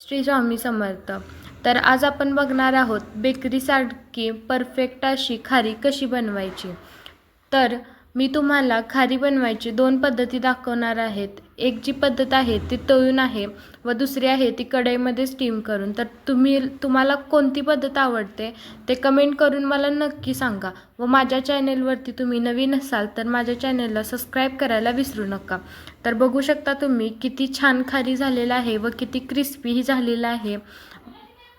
श्री स्वामी समर्थ. तर आज आपण बघणार आहोत बेकरीसारखी परफेक्ट अशी खारी कशी बनवायची? तर मी तुम्हाला खारी बनवायची दोन पद्धती दाखवणार आहेत. एक जी पद्धत आहे ती तळून आहे व दुसरी आहे ती कढईमध्ये स्टीम करून. तर तुम्ही तुम्हाला कोणती पद्धत आवडते ते कमेंट करून मला नक्की सांगा व माझ्या चॅनेलवरती तुम्ही नवीन असाल तर माझ्या चॅनेलला सबस्क्राईब करायला विसरू नका. तर बघू शकता तुम्ही किती छान खारी झालेला आहे व किती क्रिस्पीही झालेला आहे.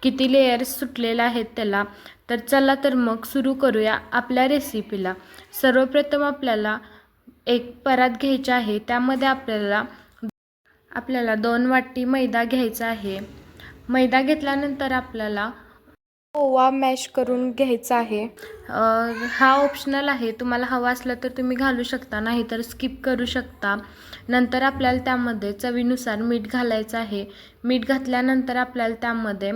किती लेयर्स सुटलेले आहेत त्याला. तर चला तर मग सुरू करूया आपल्या रेसिपीला सर्वप्रथम आपल्याला एक परात घ्यायचा आहे. त्यामध्ये आपल्याला आपल्याला दोन वाटी मैदा घ्यायचा आहे. मैदा घेतल्यानंतर आपल्याला ओवा मॅश करून घ्यायचा आहे. हा ऑप्शनल आहे. तुम्हाला हवा असला तर तुम्ही घालू शकता नाहीतर स्किप करू शकता. नंतर आपल्याला त्यामध्ये चवीनुसार मीठ घालायचं आहे. मीठ घातल्यानंतर आपल्याला त्यामध्ये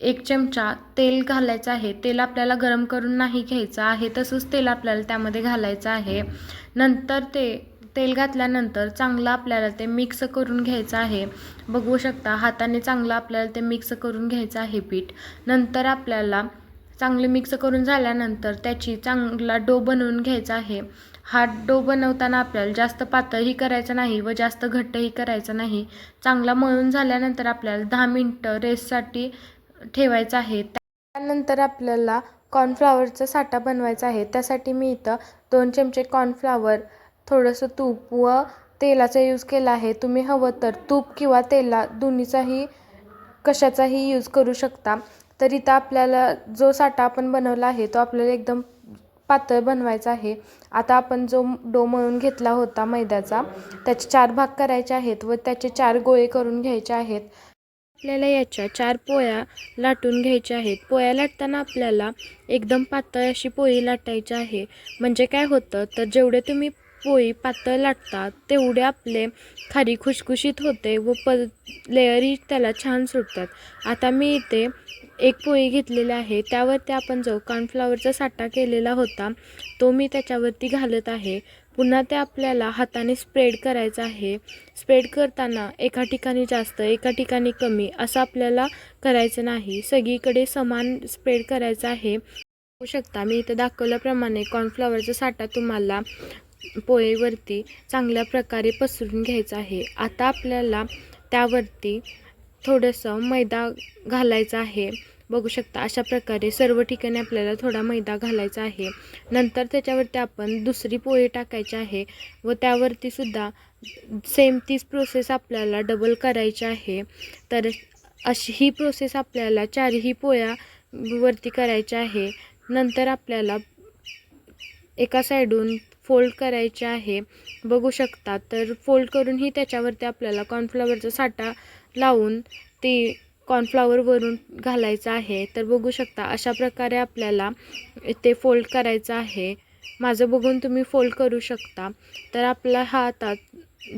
एक चमचा तेल घालायचं आहे. तेल आपल्याला गरम करून नाही घ्यायचं आहे तसंच तेल आपल्याला त्यामध्ये घालायचं आहे. नंतर ते तेल घातल्यानंतर चांगलं आपल्याला ते मिक्स करून घ्यायचं आहे. बघू शकता हाताने चांगलं आपल्याला ते मिक्स करून घ्यायचं आहे पीठ. नंतर आपल्याला चांगले मिक्स करून झाल्यानंतर त्याची चांगला डो बनवून घ्यायचा आहे. हा डो बनवताना आपल्याला जास्त पातळही करायचं नाही व जास्त घट्टही करायचं नाही. चांगला मळून झाल्यानंतर आपल्याला दहा मिनटं रेससाठी ठेवायचं आहे. त्यानंतर आपल्याला कॉर्नफ्लॉवरचा साठा बनवायचा आहे. त्यासाठी मी इथं दोन चमचे कॉर्नफ्लॉवर थोडंसं तूप व तेलाचा यूज केला आहे. तुम्ही हवं तर तूप किंवा तेला दोन्हीचाही कशाचाही यूज करू शकता. तर इथं आपल्याला जो साठा आपण बनवला आहे तो आपल्याला एकदम पातळ बनवायचा आहे. आता आपण जो डो मळून घेतला होता मैद्याचा त्याचे चार भाग करायचे आहेत व त्याचे चार गोळे करून घ्यायचे आहेत. आपल्याला याच्या चार पोळ्या लाटून घ्यायच्या आहेत. पोळ्या लाटताना आपल्याला एकदम पातळ अशी पोळी लाटायची आहे. म्हणजे काय होतं तर जेवढे तुम्ही पोळी पातळ लाटतात. तेवढे आपले खारी खुशखुशीत होते व प लेअरी त्याला छान सुटतात. आता मी इथे एक पोळी घेतलेली आहे. त्यावरती आपण जो कॉर्नफ्लॉवरचा साठा केलेला होता तो मी त्याच्यावरती घालत आहे. पुन्हा ते आपल्याला हाताने स्प्रेड करायचं आहे. स्प्रेड करताना एका ठिकाणी जास्त एका ठिकाणी कमी असं आपल्याला करायचं नाही. सगळीकडे समान स्प्रेड करायचं आहे. शकता मी इथं दाखवल्याप्रमाणे कॉर्नफ्लॉवरचा साठा तुम्हाला पोळीवरती चांगल्या प्रकारे पसरून घ्यायचं आहे. आता आपल्याला त्यावरती थोडंसं मैदा घालायचा आहे. बघू शकता अशा प्रकारे सर्व ठिकाणी आपल्याला थोडा मैदा घालायचा आहे. नंतर त्याच्यावरती आपण दुसरी पोळी टाकायची आहे व त्यावरती सुद्धा सेम तीच प्रोसेस आपल्याला डबल करायची आहे. तर अशी ही प्रोसेस आपल्याला चारही पोळ्या वरती करायच्या आहे. नंतर आपल्याला एका साईडून फोल्ड करायचे आहे. बघू शकता. तर फोल्ड करूनही त्याच्यावरती आपल्याला कॉर्नफ्लॉवरचा साठा लावून ती कॉर्नफ्लॉवरवरून घालायचं आहे. तर बघू शकता अशा प्रकारे आपल्याला ते फोल्ड करायचं आहे. माझं बघून तुम्ही फोल्ड करू शकता. तर आपला हा आता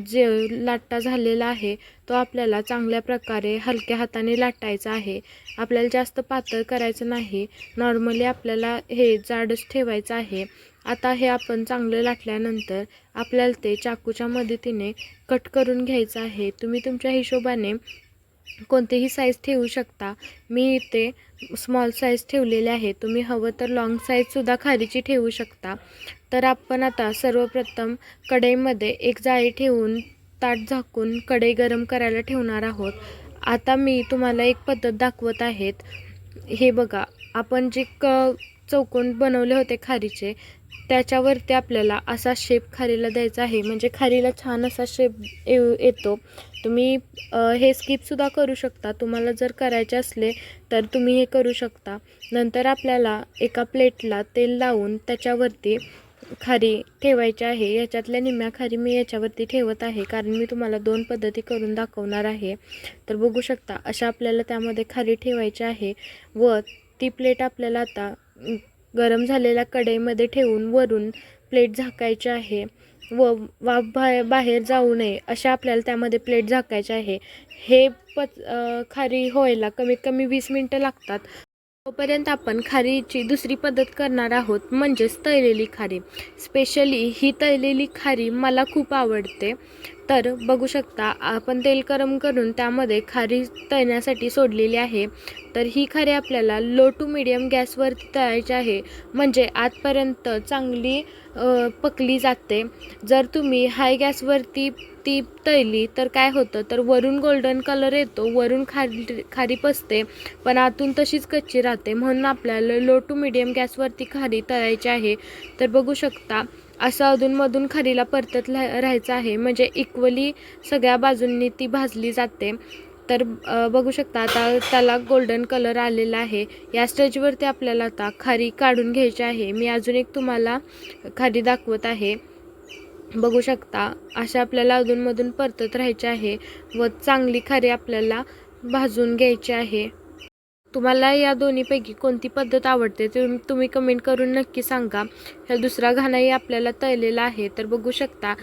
जे लाटा झालेला आहे तो आपल्याला चांगल्या प्रकारे हलक्या हाताने लाटायचा आहे. आपल्याला जास्त पातळ करायचं नाही. नॉर्मली आपल्याला हे जाडच ठेवायचं आहे. आता हे आपण चांगलं लाटल्यानंतर आपल्याला ते चाकूच्या मदतीने कट करून घ्यायचं आहे. तुम्ही तुमच्या हिशोबाने कोणतेही साईज ठेवू शकता. मी इथे स्मॉल साईज ठेवलेले आहे. तुम्ही हवं तर लाँग साईजसुद्धा खारीची ठेवू शकता. तर आपण आता सर्वप्रथम कढईमध्ये एक जाळी ठेवून ताट झाकून कढई गरम करायला ठेवणार आहोत. आता मी तुम्हाला एक पद्धत दाखवत आहेत. हे बघा आपण जे क चौकोन बनवले होते खारीचे त्याच्यावरती आपल्याला असा शेप खारीला द्यायचा आहे. म्हणजे खारीला छान असा शेप येऊ येतो. तुम्ही हे स्किपसुद्धा करू शकता. तुम्हाला जर करायचे असले तर तुम्ही हे करू शकता. नंतर आपल्याला एका प्लेटला तेल लावून त्याच्यावरती खारी ठेवायची आहे. याच्यातल्या निम्म्या खारी मी याच्यावरती ठेवत आहे. कारण मी तुम्हाला दोन पद्धती करून दाखवणार आहे. तर बघू शकता अशा आपल्याला त्यामध्ये खारी ठेवायची आहे व ती प्लेट आपल्याला आता गरम झालेल्या कढईमध्ये ठेवून वरून प्लेट झाकायची आहे. व वाफ बाहेर बाहेर जाऊ नये अशा आपल्याला त्यामध्ये प्लेट झाकायची आहे. हे पच खारी व्हायला कमीत कमी वीस मिनटं लागतात. तोपर्यंत आपण खारीची दुसरी पद्धत करणार आहोत म्हणजेच तळलेली खारी. स्पेशली ही तळलेली खारी मला खूप आवडते. तर बघू शकता आपण तेल गरम करून त्यामध्ये खारी तळण्यासाठी सोडलेली आहे. तर ही खारी आपल्याला लो टू मिडियम गॅसवरती तळायची आहे. म्हणजे आतपर्यंत चांगली पकली जाते. जर तुम्ही हाय गॅसवरती ती तळली तर काय होतं तर वरून गोल्डन कलर येतो वरून खारी खारी पसते पण आतून तशीच कच्ची राहते. म्हणून आपल्याला लो टू मिडियम गॅसवरती खारी तळायची आहे. तर बघू शकता असं अधूनमधून खारीला परतत राहायचं आहे. म्हणजे इक्वली सगळ्या बाजूंनी ती भाजली जाते. तर बघू शकता आता त्याला गोल्डन कलर आलेला आहे. या स्टेजवरती आपल्याला आता खारी काढून घ्यायची आहे. मी अजून एक तुम्हाला खारी दाखवत आहे. बघू शकता. अशा आपल्याला अधूनमधून परतत राहायचे आहे व चांगली खारी आपल्याला भाजून घ्यायची आहे. तुम्हाला या दोन्हीपैकी कोणती पद्धत आवडते ते तुम्ही कमेंट करून नक्की सांगा. ह्या दुसरा घाणाही आपल्याला तळलेला आहे तर बघू शकता.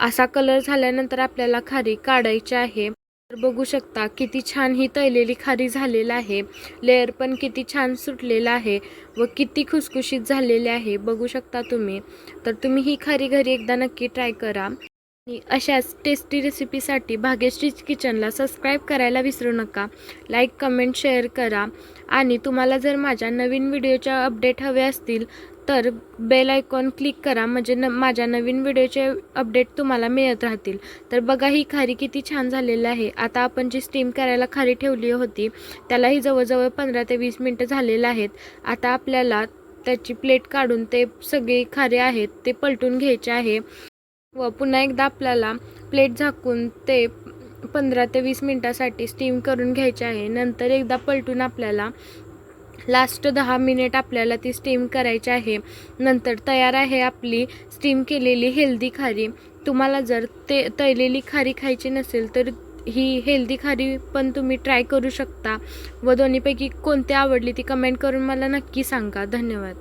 असा कलर झाल्यानंतर आपल्याला खारी काढायची आहे. तर बघू शकता किती छान ही तळलेली खारी झालेलं आहे. लेअर पण किती छान सुटलेला आहे व किती खुसखुशीत झालेले आहे. बघू शकता तुम्ही. तर तुम्ही ही खारी घरी एकदा नक्की ट्राय करा. आणि अशाच टेस्टी रेसिपीसाठी भाग्यश्रीज किचनला सबस्क्राईब करायला विसरू नका. लाईक कमेंट शेअर करा. आणि तुम्हाला जर माझ्या नवीन व्हिडिओच्या अपडेट हवे असतील तर बेल आयकॉन क्लिक करा. म्हणजे न माझ्या नवीन व्हिडिओचे अपडेट तुम्हाला मिळत राहतील. तर बघा ही खारी किती छान झालेली आहे. आता आपण जी स्टीम करायला खारी ठेवली होती त्यालाही जवळजवळ पंधरा ते वीस मिनटं झालेलं आहेत. आता आपल्याला त्याची प्लेट काढून ते सगळे खारे आहेत ते पलटून घ्यायचे आहे. व पुन्हा एकदा आपल्याला प्लेट झाकून ते पंधरा ते वीस मिनटासाठी स्टीम करून घ्यायचे आहे. नंतर एकदा पलटून आपल्याला लास्ट दहा मिनिट आपल्याला ती स्टीम करायची आहे. नंतर तयार आहे आपली स्टीम केलेली हेल्दी खारी. तुम्हाला जर ते तळलेली खारी खायची नसेल तर ही हेल्दी खारी पण तुम्ही ट्राय करू शकता. व दोन्हीपैकी कोणती आवडली ती कमेंट करून मला नक्की सांगा. धन्यवाद.